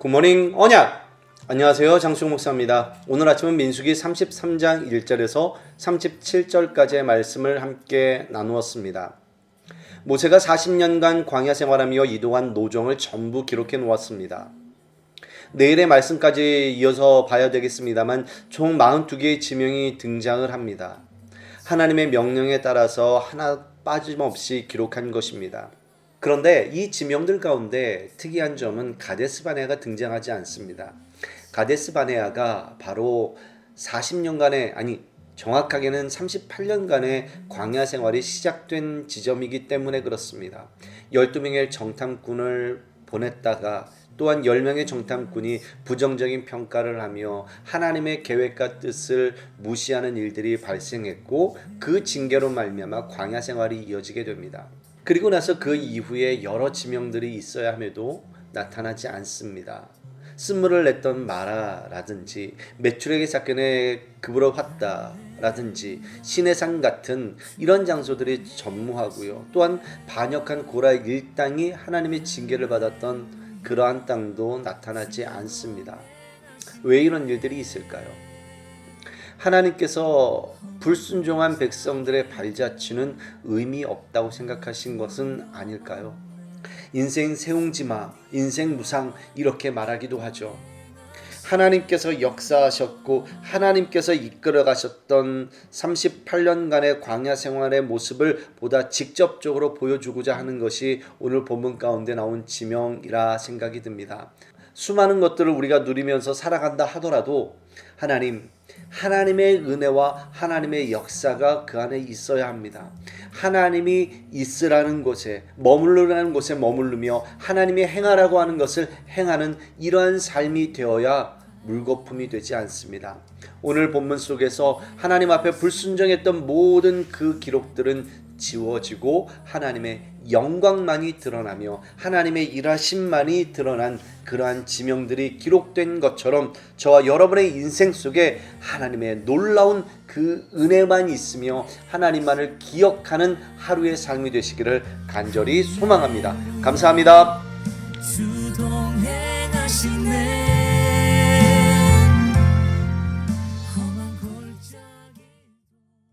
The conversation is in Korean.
굿모닝 언약! 안녕하세요 장수용 목사입니다. 오늘 아침은 민수기 33장 1절에서 37절까지의 말씀을 함께 나누었습니다. 모세가 40년간 광야 생활하며 이동한 노정을 전부 기록해 놓았습니다. 내일의 말씀까지 이어서 봐야 되겠습니다만 총 42개의 지명이 등장을 합니다. 하나님의 명령에 따라서 하나 빠짐없이 기록한 것입니다 그런데 이 지명들 가운데 특이한 점은 가데스 바네아가 등장하지 않습니다. 가데스 바네아가 바로 40년간의 아니 정확하게는 38년간의 광야 생활이 시작된 지점이기 때문에 그렇습니다. 12명의 정탐꾼을 보냈다가 또한 10명의 정탐꾼이 부정적인 평가를 하며 하나님의 계획과 뜻을 무시하는 일들이 발생했고 그 징계로 말미암아 광야 생활이 이어지게 됩니다. 그리고 나서 그 이후에 여러 지명들이 있어야 함에도 나타나지 않습니다. 쓴물을 냈던 마라라든지 매출액의 사건에 급으로 왔다 라든지 신의 산 같은 이런 장소들이 전무하고요. 또한 반역한 고라 일당이 하나님의 징계를 받았던 그러한 땅도 나타나지 않습니다. 왜 이런 일들이 있을까요? 하나님께서 불순종한 백성들의 발자취는 의미 없다고 생각하신 것은 아닐까요? 인생 세웅지마, 인생 무상 이렇게 말하기도 하죠. 하나님께서 역사하셨고 하나님께서 이끌어 가셨던 38년간의 광야 생활의 모습을 보다 직접적으로 보여주고자 하는 것이 오늘 본문 가운데 나온 지명이라 생각이 듭니다. 수많은 것들을 우리가 누리면서 살아간다 하더라도 하나님 하나님의 은혜와 하나님의 역사가 그 안에 있어야 합니다. 하나님이 있으라는 곳에 머무르라는 곳에 머무르며 하나님이 행하라고 하는 것을 행하는 이러한 삶이 되어야 물거품이 되지 않습니다. 오늘 본문 속에서 하나님 앞에 불순종했던 모든 그 기록들은 지워지고 하나님의 영광만이 드러나며 하나님의 일하심만이 드러난 그러한 지명들이 기록된 것처럼 저와 여러분의 인생 속에 하나님의 놀라운 그 은혜만 있으며 하나님만을 기억하는 하루의 삶이 되시기를 간절히 소망합니다. 감사합니다. 주